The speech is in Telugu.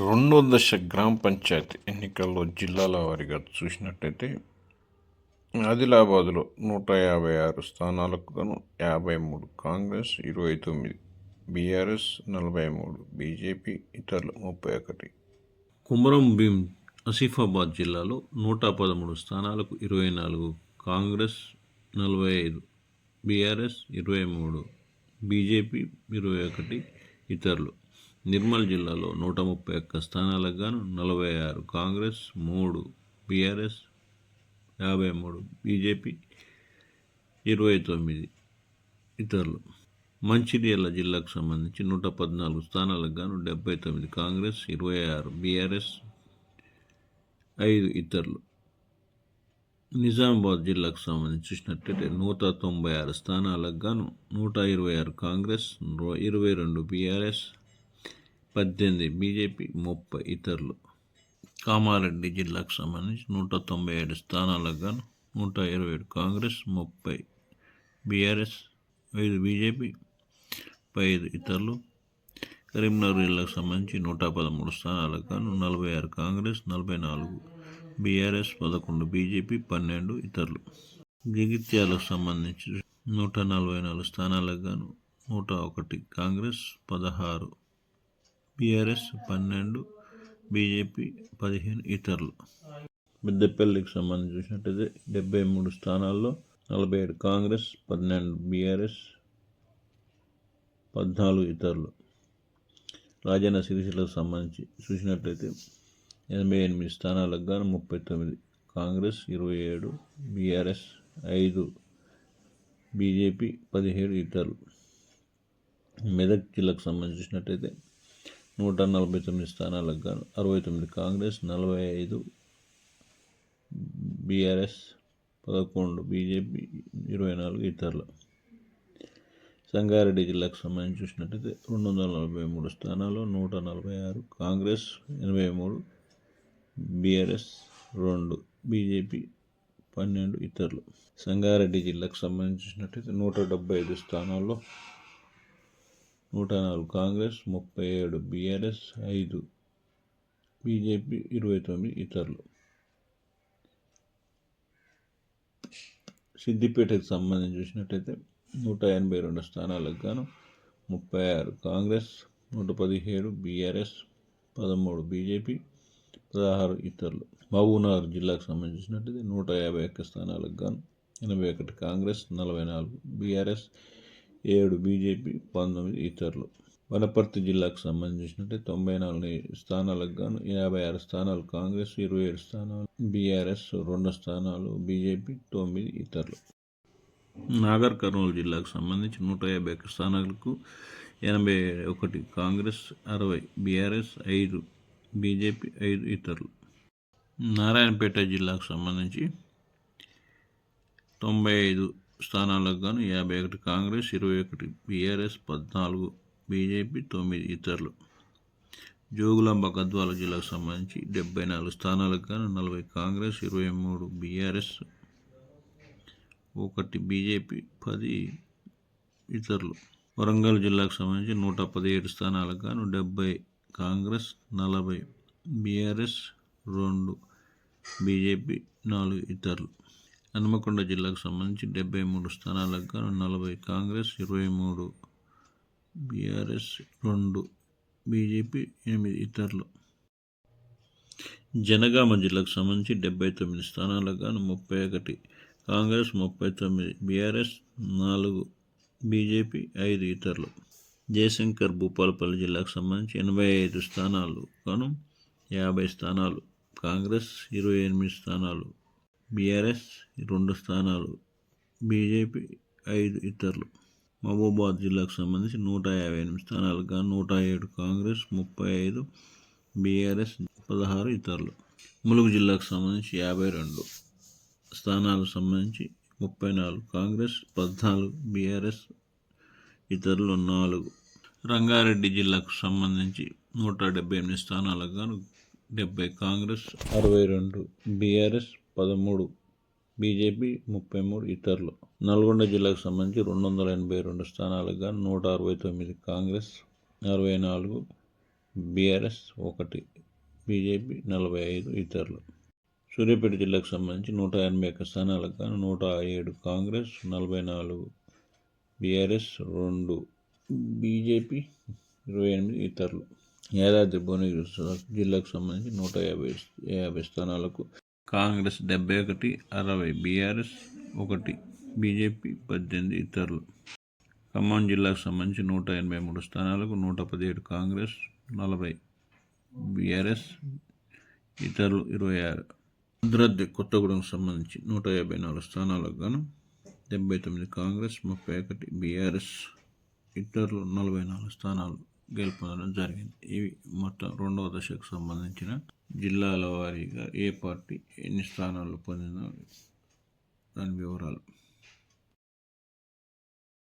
రెండో దశ గ్రామ పంచాయతీ ఎన్నికల్లో జిల్లాల వారీగా చూసినట్టయితే ఆదిలాబాద్లో నూట యాభై ఆరు స్థానాలకు గాను యాభై మూడు కాంగ్రెస్ ఇరవై తొమ్మిది బీఆర్ఎస్ నలభై మూడు బీజేపీ ఇతరులు ముప్పై ఒకటి. కుమరం భీం ఆసిఫాబాద్ జిల్లాలో నూట పదమూడు స్థానాలకు ఇరవై నాలుగు కాంగ్రెస్ నలభై ఐదు బీఆర్ఎస్ ఇరవై మూడు బీజేపీ ఇరవై ఒకటి ఇతరులు. నిర్మల్ జిల్లాలో నూట ముప్పై ఒక్క స్థానాలకు గాను నలభై ఆరు కాంగ్రెస్ మూడు బీఆర్ఎస్ యాభై మూడు బీజేపీ ఇరవై తొమ్మిది ఇతరులు. మంచిర్యాల జిల్లాకు సంబంధించి నూట పద్నాలుగు స్థానాలకు గాను డెబ్బై తొమ్మిది కాంగ్రెస్ ఇరవై ఆరు బీఆర్ఎస్ ఐదు ఇతరులు. నిజామాబాద్ జిల్లాకు సంబంధించి చూసినట్లయితే నూట తొంభై ఆరు స్థానాలకు గాను నూట ఇరవై ఆరు కాంగ్రెస్ ఇరవై రెండు బీఆర్ఎస్ పద్దెనిమిది బీజేపీ ముప్పై ఇతరులు. కామారెడ్డి జిల్లాకు సంబంధించి నూట తొంభై ఏడు స్థానాలకు గాను నూట ఇరవై ఏడు కాంగ్రెస్ ముప్పై బీఆర్ఎస్ ఐదు బీజేపీ ఐదు ఇతరులు. కరీంనగర్ జిల్లాకు సంబంధించి నూట పదమూడు స్థానాలకు గాను నలభై ఆరు కాంగ్రెస్ నలభై నాలుగు బీఆర్ఎస్ పదకొండు బీజేపీ పన్నెండు ఇతరులు. జగిత్యాలకు సంబంధించి నూట నలభై నాలుగు స్థానాలకు గాను నూట ఒకటి కాంగ్రెస్ పదహారు బీఆర్ఎస్ పన్నెండు బీజేపీ పదిహేను ఇతరులు పెద్దపల్లికి సంబంధించి చూసినట్టయితే డెబ్బై మూడు స్థానాల్లో నలభై ఏడు కాంగ్రెస్ పన్నెండు బీఆర్ఎస్ పద్నాలుగు ఇతరులు రాజన్న సిరిసిలకు సంబంధించి చూసినట్లయితే ఎనభై ఎనిమిది స్థానాలకు గాను ముప్పై తొమ్మిది కాంగ్రెస్ ఇరవై ఏడు బీఆర్ఎస్ ఐదు బీజేపీ పదిహేడు ఇతరులు మెదక్ జిల్లాకు సంబంధించినట్టయితే నూట నలభై తొమ్మిది స్థానాలకు గాను అరవై తొమ్మిది కాంగ్రెస్ నలభై ఐదు బీఆర్ఎస్ పదకొండు బీజేపీ ఇరవై నాలుగు ఇతరులు. సంగారెడ్డి జిల్లాకు సంబంధించి చూసినట్టయితే రెండు వందల నలభై మూడు స్థానాలు నూట నలభై ఆరు కాంగ్రెస్ ఎనభై మూడు బీఆర్ఎస్ రెండు బీజేపీ పన్నెండు ఇతరులు. సంగారెడ్డి జిల్లాకు సంబంధించినట్టయితే నూట డెబ్బై ఐదు స్థానాల్లో నూట నాలుగు కాంగ్రెస్ ముప్పై ఏడు బీఆర్ఎస్ ఐదు బీజేపీ ఇరవై తొమ్మిది ఇతరులు. సిద్దిపేటకు సంబంధించి చూసినట్టయితే నూట ఎనభై రెండు స్థానాలకు గాను ముప్పై ఆరు కాంగ్రెస్ నూట పదిహేడు బీఆర్ఎస్ పదమూడు బీజేపీ పదహారు ఇతరులు. మహబూబ్నగర్ జిల్లాకు సంబంధించినట్టయితే నూట యాభై ఒక్క స్థానాలకు గాను ఎనభై ఒకటి కాంగ్రెస్ నలభై నాలుగు బీఆర్ఎస్ ఏడు బీజేపీ పంతొమ్మిది ఇతరులు. వనపర్తి జిల్లాకు సంబంధించినట్టే తొంభై నాలుగు స్థానాలకు గాను యాభై ఆరు స్థానాలు కాంగ్రెస్ ఇరవై ఏడు స్థానాలు బీఆర్ఎస్ రెండు స్థానాలు బీజేపీ తొమ్మిది ఇతరులు. నాగర్ కర్నూలు జిల్లాకు సంబంధించి నూట యాభై ఒక్క స్థానాలకు ఎనభై ఒకటి కాంగ్రెస్ అరవై బీఆర్ఎస్ ఐదు బీజేపీ ఐదు ఇతరులు. నారాయణపేట జిల్లాకు సంబంధించి తొంభై ఐదు స్థానాలకు గాను యాభై ఒకటి కాంగ్రెస్ ఇరవై ఒకటి బీఆర్ఎస్ పద్నాలుగు బీజేపీ తొమ్మిది ఇతరులు. జోగులాంబ గద్వాల జిల్లాకు సంబంధించి డెబ్బై నాలుగు స్థానాలకు గాను నలభై కాంగ్రెస్ ఇరవై మూడు బీఆర్ఎస్ ఒకటి బీజేపీ పది ఇతరులు. వరంగల్ జిల్లాకు సంబంధించి నూట పదిహేడు స్థానాలకు గాను డెబ్బై కాంగ్రెస్ నలభై బీఆర్ఎస్ రెండు బీజేపీ నాలుగు ఇతరులు. హనుమకొండ జిల్లాకు సంబంధించి డెబ్బై మూడు స్థానాలకు గాను నలభై కాంగ్రెస్ ఇరవై మూడు బీఆర్ఎస్ రెండు బీజేపీ ఎనిమిది ఇతరులు. జనగామ జిల్లాకు సంబంధించి డెబ్బై తొమ్మిది స్థానాలకు గాను ముప్పై ఒకటి కాంగ్రెస్ ముప్పై తొమ్మిది బీఆర్ఎస్ నాలుగు బీజేపీ ఐదు ఇతరులు. జయశంకర్ భూపాలపల్లి జిల్లాకు సంబంధించి ఎనభై ఐదు స్థానాలు గాను యాభై స్థానాలు. కాంగ్రెస్ ఇరవై ఎనిమిది స్థానాలు. బీఆర్ఎస్ రెండు స్థానాలు బీజేపీ ఐదు ఇతరులు. మహబూబాద్ జిల్లాకు సంబంధించి నూట యాభై ఎనిమిది స్థానాలుగా నూట ఏడు కాంగ్రెస్ ముప్పై ఐదు బీఆర్ఎస్ పదహారు ఇతరులు. ములుగు జిల్లాకు సంబంధించి యాభై రెండు స్థానాలకు సంబంధించి ముప్పై నాలుగు కాంగ్రెస్ పద్నాలుగు బీఆర్ఎస్ ఇతరులు నాలుగు. రంగారెడ్డి జిల్లాకు సంబంధించి నూట డెబ్బై ఎనిమిది స్థానాలకు గాను డెబ్బై కాంగ్రెస్ అరవై రెండు బీఆర్ఎస్ పదమూడు బీజేపీ ముప్పై మూడు ఇతరులు. నల్గొండ జిల్లాకు సంబంధించి రెండు వందల ఎనభై రెండు స్థానాలుగా నూట అరవై తొమ్మిది కాంగ్రెస్ అరవై నాలుగు బీఆర్ఎస్ ఒకటి బీజేపీ నలభై ఐదు ఇతరులు. సూర్యాపేట జిల్లాకు సంబంధించి నూట ఎనభై ఒక్క స్థానాలుగా నూట ఏడు కాంగ్రెస్ నలభై నాలుగు బీఆర్ఎస్ రెండు బీజేపీ ఇరవై ఎనిమిది ఇతరులు. యాదాద్రి భువనగిరి జిల్లాకు సంబంధించి నూట యాభై యాభై స్థానాలకు కాంగ్రెస్ డెబ్బై ఒకటి అరవై బీఆర్ఎస్ ఒకటి బీజేపీ పద్దెనిమిది ఇతరులు. ఖమ్మం జిల్లాకు సంబంధించి నూట ఎనభై మూడు స్థానాలకు నూట పదిహేడు కాంగ్రెస్ నలభై బీఆర్ఎస్ ఇతరులు ఇరవై ఆరు. భద్రాద్రి కొత్తగూడెంకు సంబంధించి నూట యాభై నాలుగు స్థానాలకు గాను డెబ్బై తొమ్మిది కాంగ్రెస్ ముప్పై ఒకటి బీఆర్ఎస్ ఇతరులు నలభై నాలుగు స్థానాలు. గెలుపొందడం జరిగింది. ఇవి మొత్తం రెండవ దశకు సంబంధించిన జిల్లాల వారీగా ఏ పార్టీ ఎన్ని స్థానాలు పొందిన దాని వివరాలు.